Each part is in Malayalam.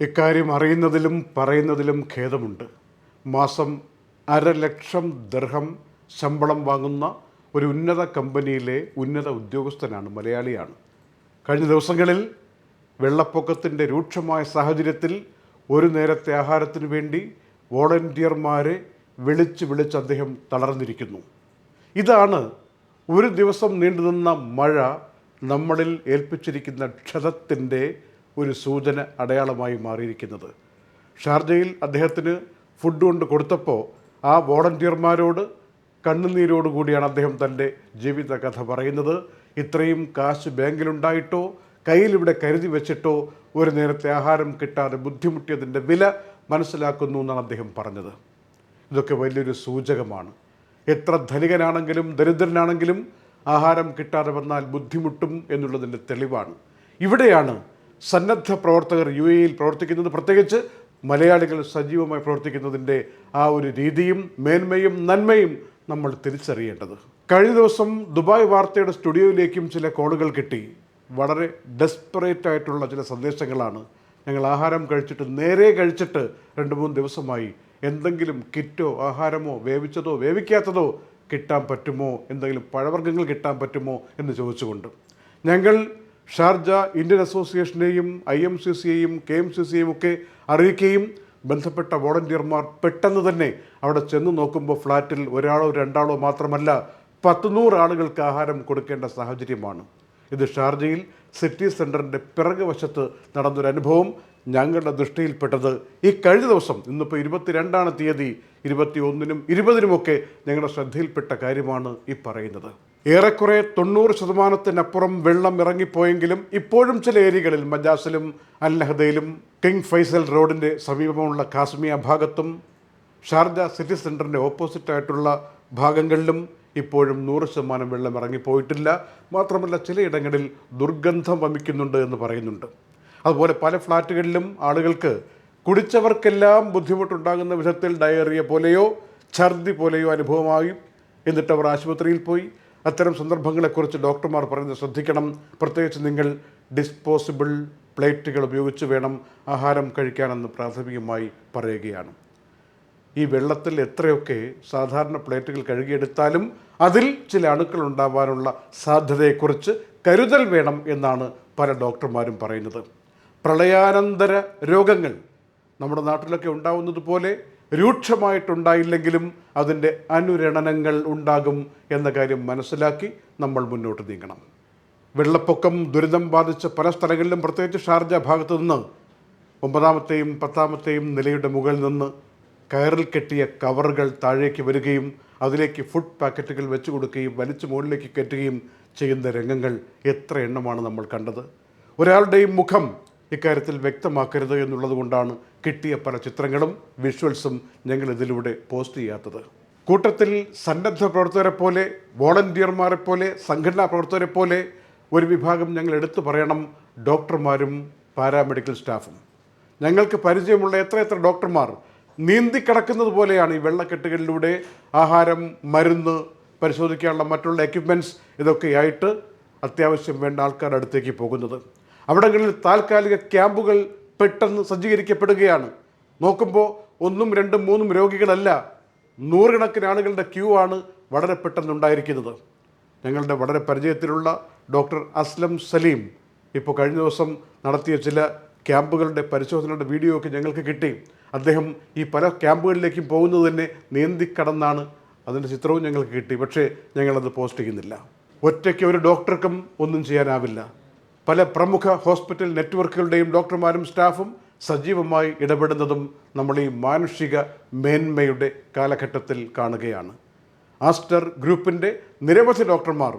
ഇക്കാര്യം അറിയുന്നതിലും പറയുന്നതിലും ഖേദമുണ്ട്. മാസം അരലക്ഷം ദർഹം ശമ്പളം വാങ്ങുന്ന ഒരു ഉന്നത കമ്പനിയിലെ ഉന്നത ഉദ്യോഗസ്ഥനാണ് മലയാളിയാണ്. കഴിഞ്ഞ ദിവസങ്ങളിൽ വെള്ളപ്പൊക്കത്തിന്റെ രൂക്ഷമായ സാഹചര്യത്തിൽ ഒരു നേരത്തെ ആഹാരത്തിന് വേണ്ടി വോളണ്ടിയർമാരെ വിളിച്ച് വിളിച്ച് അദ്ദേഹം തളർന്നിരിക്കുന്നു. ഇതാണ് ഒരു ദിവസം നീണ്ടുനിന്ന മഴ നമ്മളിൽ ഏൽപ്പിച്ചിരിക്കുന്ന ക്ഷതത്തിന്റെ ഒരു സൂചന അടയാളമായി മാറിയിരിക്കുന്നത്. ഷാർജയിൽ അദ്ദേഹത്തിന് ഫുഡ് കൊണ്ട് കൊടുത്തപ്പോൾ ആ വോളണ്ടിയർമാരോട് കണ്ണുനീരോടുകൂടിയാണ് അദ്ദേഹം തന്റെ ജീവിത കഥ പറയുന്നത്. ഇത്രയും കാശ് ബാങ്കിലുണ്ടായിട്ടോ കയ്യിലിവിടെ കരുതി വെച്ചിട്ടോ ഒരു നേരത്തെ ആഹാരം കിട്ടാതെ ബുദ്ധിമുട്ടിയതിന്റെ വില മനസ്സിലാക്കുന്നു എന്നാണ് അദ്ദേഹം പറഞ്ഞത്. ഇതൊക്കെ വലിയൊരു സൂചകമാണ്. എത്ര ധനികനാണെങ്കിലും ദരിദ്രനാണെങ്കിലും ആഹാരം കിട്ടാതെ വന്നാൽ ബുദ്ധിമുട്ടും എന്നുള്ളതിന്റെ തെളിവാണ്. ഇവിടെയാണ് സന്നദ്ധ പ്രവർത്തകർ യു എയിൽ പ്രവർത്തിക്കുന്നത് പ്രത്യേകിച്ച് മലയാളികൾ സജീവമായി പ്രവർത്തിക്കുന്നതിന്റെ ആ ഒരു രീതിയും മേന്മയും നന്മയും നമ്മൾ തിരിച്ചറിയേണ്ടത്. കഴിഞ്ഞ ദിവസം ദുബായ് വാർത്തയുടെ സ്റ്റുഡിയോയിലേക്കും ചില കോളുകൾ കിട്ടി. വളരെ ഡെസ്പറേറ്റ് ആയിട്ടുള്ള ചില സന്ദേശങ്ങളാണ്. ഞങ്ങൾ ആഹാരം കഴിച്ചിട്ട് നേരെ കഴിച്ചിട്ട് രണ്ട് മൂന്ന് ദിവസമായി എന്തെങ്കിലും കിറ്റോ ആഹാരമോ വേവിച്ചതോ വേവിക്കാത്തതോ കിട്ടാൻ പറ്റുമോ? എന്തെങ്കിലും പഴവർഗങ്ങൾ കിട്ടാൻ പറ്റുമോ? എന്ന് ചോദിച്ചുകൊണ്ട് ഞങ്ങൾ ഷാർജ ഇന്ത്യൻ അസോസിയേഷനെയും ഐ എം സി സിയെയും കെ എം സി സിയെയും ഒക്കെ അറിയിക്കുകയും ബന്ധപ്പെട്ട വോളണ്ടിയർമാർ പെട്ടെന്ന് തന്നെ അവിടെ ചെന്ന് നോക്കുമ്പോൾ ഫ്ലാറ്റിൽ ഒരാളോ രണ്ടാളോ മാത്രമല്ല പത്തുനൂറ് ആളുകൾക്ക് ആഹാരം കൊടുക്കേണ്ട സാഹചര്യമാണ്. ഇത് ഷാർജയിൽ സിറ്റി സെന്ററിന്റെ പിറകു വശത്ത് നടന്നൊരു അനുഭവം ഞങ്ങളുടെ ദൃഷ്ടിയിൽപ്പെട്ടത്. ഈ കഴിഞ്ഞ ദിവസം ഇന്നിപ്പോൾ ഇരുപത്തിരണ്ടാണ് തീയതി ഇരുപത്തി ഒന്നിനും ഇരുപതിനുമൊക്കെ ഞങ്ങളുടെ ശ്രദ്ധയിൽപ്പെട്ട കാര്യമാണ് ഈ പറയുന്നത്. ഏറെക്കുറെ തൊണ്ണൂറ് ശതമാനത്തിനപ്പുറം വെള്ളം ഇറങ്ങിപ്പോയെങ്കിലും ഇപ്പോഴും ചില ഏരിയകളിൽ മജാസിലും അൽഹദയിലും കിങ് ഫൈസൽ റോഡിന്റെ സമീപമുള്ള കാശ്മീർ ഭാഗത്തും ഷാർജ സിറ്റി സെന്ററിന്റെ ഓപ്പോസിറ്റായിട്ടുള്ള ഭാഗങ്ങളിലും ഇപ്പോഴും നൂറ് ശതമാനം വെള്ളം ഇറങ്ങിപ്പോയിട്ടില്ല. മാത്രമല്ല ചിലയിടങ്ങളിൽ ദുർഗന്ധം വമിക്കുന്നുണ്ട് എന്ന് പറയുന്നുണ്ട്. അതുപോലെ പല ഫ്ലാറ്റുകളിലും ആളുകൾക്ക് കുടിച്ചവർക്കെല്ലാം ബുദ്ധിമുട്ടുണ്ടാകുന്ന വിധത്തിൽ ഡയറിയ പോലെയോ ഛർദി പോലെയോ അനുഭവമായി. എന്നിട്ട് അവർ ആശുപത്രിയിൽ പോയി. അത്തരം സന്ദർഭങ്ങളെക്കുറിച്ച് ഡോക്ടർമാർ പറയുന്നത് ശ്രദ്ധിക്കണം. പ്രത്യേകിച്ച് നിങ്ങൾ ഡിസ്പോസിബിൾ പ്ലേറ്റുകൾ ഉപയോഗിച്ച് വേണം ആഹാരം കഴിക്കാനെന്ന് പ്രാഥമികമായി പറയുകയാണ്. ഈ വെള്ളത്തിൽ എത്രയൊക്കെ സാധാരണ പ്ലേറ്റുകൾ കഴുകിയെടുത്താലും അതിൽ ചില അണുക്കൾ ഉണ്ടാവാനുള്ള സാധ്യതയെക്കുറിച്ച് കരുതൽ വേണം എന്നാണ് പല ഡോക്ടർമാരും പറയുന്നത്. പ്രളയാനന്തര രോഗങ്ങൾ നമ്മുടെ നാട്ടിലൊക്കെ ഉണ്ടാവുന്നത് പോലെ രൂക്ഷമായിട്ടുണ്ടായില്ലെങ്കിലും അതിന്റെ അനുരണനങ്ങൾ ഉണ്ടാകും എന്ന കാര്യം മനസ്സിലാക്കി നമ്മൾ മുന്നോട്ട് നീങ്ങണം. വെള്ളപ്പൊക്കം ദുരിതം ബാധിച്ച പല സ്ഥലങ്ങളിലും പ്രത്യേകിച്ച് ഷാർജ ഭാഗത്തു നിന്ന് ഒമ്പതാമത്തെയും പത്താമത്തെയും നിലയുടെ മുകളിൽ നിന്ന് കയറിൽ കെട്ടിയ കവറുകൾ താഴേക്ക് വരികയും അതിലേക്ക് ഫുഡ് പാക്കറ്റുകൾ വെച്ച് കൊടുക്കുകയും വലിച്ചു മുകളിലേക്ക് കയറ്റുകയും ചെയ്യുന്ന രംഗങ്ങൾ എത്ര എണ്ണമാണ് നമ്മൾ കണ്ടത്. ഒരാളുടെയും മുഖം ഇക്കാര്യത്തിൽ വ്യക്തമാക്കരുത് എന്നുള്ളതുകൊണ്ടാണ് കിട്ടിയ പല ചിത്രങ്ങളും വിഷ്വൽസും ഞങ്ങൾ ഇതിലൂടെ പോസ്റ്റ് ചെയ്യാത്തത്. കൂട്ടത്തിൽ സന്നദ്ധ പ്രവർത്തകരെ പോലെ വോളണ്ടിയർമാരെ പോലെ സംഘടനാ പ്രവർത്തകരെ പോലെ ഒരു വിഭാഗം ഞങ്ങൾ എടുത്തു പറയണം ഡോക്ടർമാരും പാരാമെഡിക്കൽ സ്റ്റാഫും. ഞങ്ങൾക്ക് പരിചയമുള്ള എത്ര എത്ര ഡോക്ടർമാർ നീന്തിക്കിടക്കുന്നത് പോലെയാണ് ഈ വെള്ളക്കെട്ടുകളിലൂടെ ആഹാരം മരുന്ന് പരിശോധിക്കാനുള്ള മറ്റുള്ള എക്യുപ്മെന്റ്സ് ഇതൊക്കെയായിട്ട് അത്യാവശ്യം വേണ്ട ആൾക്കാരുടെ അടുത്തേക്ക് പോകുന്നത്. അവിടങ്ങളിൽ താൽക്കാലിക ക്യാമ്പുകൾ പെട്ടെന്ന് സജ്ജീകരിക്കപ്പെടുകയാണ്. നോക്കുമ്പോൾ ഒന്നും രണ്ടും മൂന്നും രോഗികളല്ല നൂറുകണക്കിന് ആളുകളുടെ ക്യൂ ആണ് വളരെ പെട്ടെന്നുണ്ടായിരിക്കുന്നത് ഞങ്ങളുടെ വളരെ പരിചയത്തിലുള്ള ഡോക്ടർ അസ്ലം സലീം ഇപ്പോൾ കഴിഞ്ഞ ദിവസം നടത്തിയ ചില ക്യാമ്പുകളുടെ പരിശോധനയുടെ വീഡിയോ ഒക്കെ ഞങ്ങൾക്ക് കിട്ടി. അദ്ദേഹം ഈ പല ക്യാമ്പുകളിലേക്കും പോകുന്നത് തന്നെ നീന്തിക്കടന്നാണ് അതിന്റെ ചിത്രവും ഞങ്ങൾക്ക് കിട്ടി. പക്ഷേ ഞങ്ങളത് പോസ്റ്റ് ചെയ്യുന്നില്ല. ഒറ്റയ്ക്ക് ഒരു ഡോക്ടർക്കും ഒന്നും ചെയ്യാനാവില്ല. പല പ്രമുഖ ഹോസ്പിറ്റൽ നെറ്റ്വർക്കുകളുടെയും ഡോക്ടർമാരും സ്റ്റാഫും സജീവമായി ഇടപെടുന്നതും നമ്മൾ ഈ മാനുഷിക മേന്മയുടെ കാലഘട്ടത്തിൽ കാണുകയാണ്. ആസ്റ്റർ ഗ്രൂപ്പിന്റെ നിരവധി ഡോക്ടർമാർ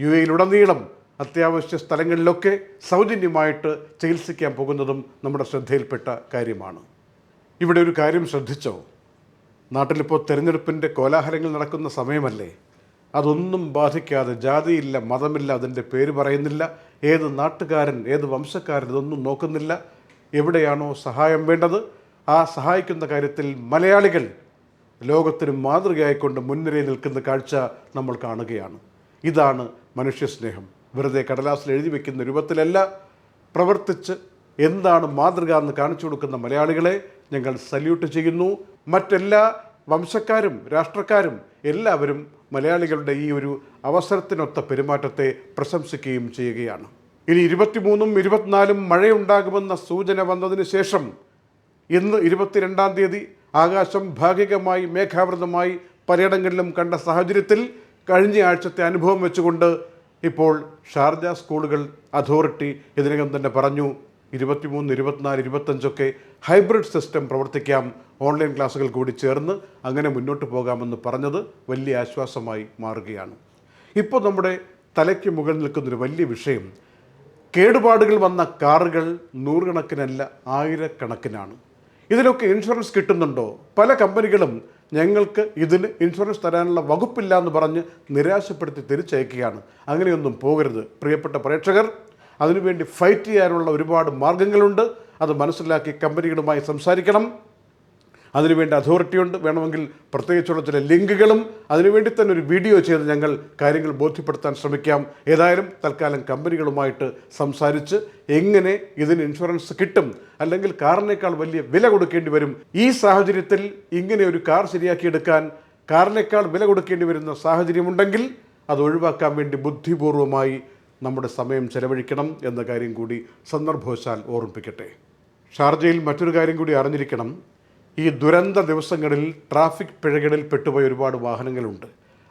യു എയിലുടനീളം അത്യാവശ്യ സ്ഥലങ്ങളിലൊക്കെ സൗജന്യമായിട്ട് ചികിത്സിക്കാൻ പോകുന്നതും നമ്മുടെ ശ്രദ്ധയിൽപ്പെട്ട കാര്യമാണ്. ഇവിടെ ഒരു കാര്യം ശ്രദ്ധിച്ചോ? നാട്ടിലിപ്പോൾ തെരഞ്ഞെടുപ്പിന്റെ കോലാഹലങ്ങൾ നടക്കുന്ന സമയമല്ലേ? അതൊന്നും ബാധിക്കാതെ ജാതിയില്ല മതമില്ല അതിന്റെ പേര് പറയുന്നില്ല ഏത് നാട്ടുകാരൻ ഏത് വംശക്കാരൻ ഇതൊന്നും നോക്കുന്നില്ല. എവിടെയാണോ സഹായം വേണ്ടത്? ആ സഹായിക്കുന്ന കാര്യത്തിൽ മലയാളികൾ ലോകത്തിന് മാതൃകയായിക്കൊണ്ട് മുൻനിരയിൽ നിൽക്കുന്ന കാഴ്ച നമ്മൾ കാണുകയാണ്. ഇതാണ് മനുഷ്യസ്നേഹം. വെറുതെ കടലാസിൽ എഴുതി വയ്ക്കുന്ന രൂപത്തിലല്ല പ്രവർത്തിച്ച് എന്താണ് മാതൃക എന്ന് കാണിച്ചു കൊടുക്കുന്ന മലയാളികളെ ഞങ്ങൾ സല്യൂട്ട് ചെയ്യുന്നു. മറ്റെല്ലാ വംശക്കാരും രാഷ്ട്രക്കാരും എല്ലാവരും മലയാളികളുടെ ഈ ഒരു അവസരത്തിനൊത്ത പെരുമാറ്റത്തെ പ്രശംസിക്കുകയും ചെയ്യുകയാണ്. ഇനി ഇരുപത്തിമൂന്നും ഇരുപത്തിനാലും മഴയുണ്ടാകുമെന്ന സൂചന വന്നതിന് ശേഷം ഇന്ന് ഇരുപത്തിരണ്ടാം തീയതി ആകാശം ഭാഗികമായി മേഘാവൃതമായി പലയിടങ്ങളിലും കണ്ട സാഹചര്യത്തിൽ കഴിഞ്ഞ ആഴ്ചത്തെ അനുഭവം വെച്ചുകൊണ്ട് ഇപ്പോൾ ഷാർജ സ്കൂളുകൾ അതോറിറ്റി ഇതിനകം തന്നെ പറഞ്ഞു ഇരുപത്തിമൂന്ന് ഇരുപത്തിനാല് ഇരുപത്തഞ്ചൊക്കെ ഹൈബ്രിഡ് സിസ്റ്റം പ്രവർത്തിക്കാം. ഓൺലൈൻ ക്ലാസ്സുകൾ കൂടി ചേർന്ന് അങ്ങനെ മുന്നോട്ട് പോകാമെന്ന് പറഞ്ഞത് വലിയ ആശ്വാസമായി മാറുകയാണ്. ഇപ്പോൾ നമ്മുടെ തലയ്ക്ക് മുകളിൽ നിൽക്കുന്നൊരു വലിയ വിഷയം കേടുപാടുകൾ വന്ന കാറുകൾ നൂറുകണക്കിനല്ല ആയിരക്കണക്കിനാണ്. ഇതിനൊക്കെ ഇൻഷുറൻസ് കിട്ടുന്നുണ്ടോ? പല കമ്പനികളും ഞങ്ങൾക്ക് ഇതിന് ഇൻഷുറൻസ് തരാനുള്ള വകുപ്പില്ല എന്ന് പറഞ്ഞ് നിരാശപ്പെടുത്തി തിരിച്ചയക്കുകയാണ്. അങ്ങനെയൊന്നും പോകരുത്. പ്രിയപ്പെട്ട പ്രേക്ഷകർ അതിനുവേണ്ടി ഫൈറ്റ് ചെയ്യാനുള്ള ഒരുപാട് മാർഗങ്ങളുണ്ട് അത് മനസ്സിലാക്കി കമ്പനികളുമായി സംസാരിക്കണം. അതിനുവേണ്ടി അതോറിറ്റിയുണ്ട് വേണമെങ്കിൽ പ്രത്യേകിച്ചുള്ള ചില ലിങ്കുകളും അതിനുവേണ്ടി തന്നെ ഒരു വീഡിയോ ചെയ്ത് ഞങ്ങൾ കാര്യങ്ങൾ ബോധ്യപ്പെടുത്താൻ ശ്രമിക്കാം. ഏതായാലും തൽക്കാലം കമ്പനികളുമായിട്ട് സംസാരിച്ച് എങ്ങനെ ഇതിന് ഇൻഷുറൻസ് കിട്ടും അല്ലെങ്കിൽ കാറിനേക്കാൾ വലിയ വില കൊടുക്കേണ്ടി വരും. ഈ സാഹചര്യത്തിൽ ഇങ്ങനെ ഒരു കാർ ശരിയാക്കിയെടുക്കാൻ കാറിനേക്കാൾ വില കൊടുക്കേണ്ടി വരുന്ന സാഹചര്യമുണ്ടെങ്കിൽ അത് ഒഴിവാക്കാൻ വേണ്ടി ബുദ്ധിപൂർവമായി നമ്മുടെ സമയം ചെലവഴിക്കണം എന്ന കാര്യം കൂടി സന്ദർഭവശാൽ ഓർമ്മിപ്പിക്കട്ടെ. ഷാർജയിൽ മറ്റൊരു കാര്യം കൂടി അറിഞ്ഞിരിക്കണം. ഈ ദുരന്ത ദിവസങ്ങളിൽ ട്രാഫിക് പിഴകളിൽ പെട്ടുപോയ ഒരുപാട് വാഹനങ്ങളുണ്ട്.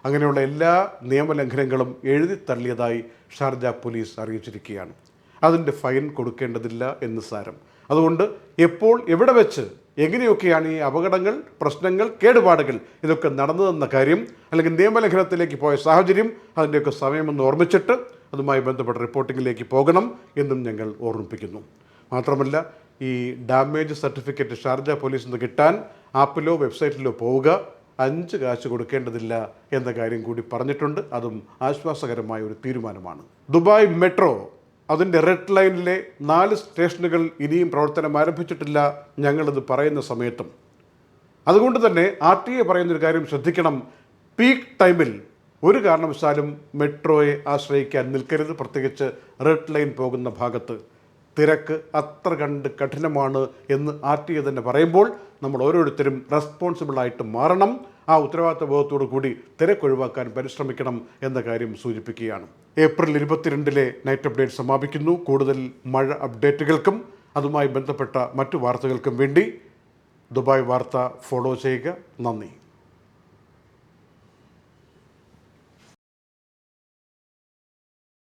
അങ്ങനെയുള്ള എല്ലാ നിയമലംഘനങ്ങളും എഴുതി തള്ളിയതായി ഷാർജ പോലീസ് അറിയിച്ചിരിക്കുകയാണ്. അതിന്റെ ഫൈൻ കൊടുക്കേണ്ടതില്ല എന്ന് സാരം. അതുകൊണ്ട് എപ്പോൾ എവിടെ വെച്ച് എങ്ങനെയൊക്കെയാണ് ഈ അപകടങ്ങൾ പ്രശ്നങ്ങൾ കേടുപാടുകൾ ഇതൊക്കെ നടന്നതെന്ന കാര്യം അല്ലെങ്കിൽ നിയമലംഘനത്തിലേക്ക് പോയ സാഹചര്യം അതിന്റെയൊക്കെ സമയമെന്ന് ഓർമ്മിച്ചിട്ട് അതുമായി ബന്ധപ്പെട്ട റിപ്പോർട്ടിങ്ങിലേക്ക് പോകണം എന്നും ഞങ്ങൾ ഓർമ്മിപ്പിക്കുന്നു. മാത്രമല്ല ഈ ഡാമേജ് സർട്ടിഫിക്കറ്റ് ഷാർജ പോലീസിൽ നിന്ന് കിട്ടാൻ ആപ്പിലോ വെബ്സൈറ്റിലോ പോവുക അഞ്ച് കാശ് കൊടുക്കേണ്ടതില്ല എന്ന കാര്യം കൂടി പറഞ്ഞിട്ടുണ്ട്. അതും ആശ്വാസകരമായ ഒരു തീരുമാനമാണ്. ദുബായ് മെട്രോ അതിന്റെ റെഡ് ലൈനിലെ നാല് സ്റ്റേഷനുകൾ ഇനിയും പ്രവർത്തനം ആരംഭിച്ചിട്ടില്ല ഞങ്ങളിത് പറയുന്ന സമയത്തും. അതുകൊണ്ട് തന്നെ ആർ ടി എ പറയുന്നൊരു കാര്യം ശ്രദ്ധിക്കണം. പീക്ക് ടൈമിൽ ഒരു കാരണവശാലും മെട്രോയെ ആശ്രയിക്കാൻ നിൽക്കരുത്. പ്രത്യേകിച്ച് റെഡ് ലൈൻ പോകുന്ന ഭാഗത്ത് തിരക്ക് അത്ര കണ്ട് കഠിനമാണ് എന്ന് ആർ ടി എ തന്നെ പറയുമ്പോൾ നമ്മൾ ഓരോരുത്തരും റെസ്പോൺസിബിളായിട്ട് മാറണം. ആ ഉത്തരവാദിത്ത ബോധത്തോടു കൂടി തിരക്ക് ഒഴിവാക്കാൻ പരിശ്രമിക്കണം എന്ന കാര്യം സൂചിപ്പിക്കുകയാണ്. ഏപ്രിൽ ഇരുപത്തിരണ്ടിലെ നൈറ്റ് അപ്ഡേറ്റ് സമാപിക്കുന്നു. കൂടുതൽ മഴ അപ്ഡേറ്റുകൾക്കും അതുമായി ബന്ധപ്പെട്ട മറ്റു വാർത്തകൾക്കും വേണ്ടി ദുബായ് വാർത്ത ഫോളോ ചെയ്യുക. നന്ദി.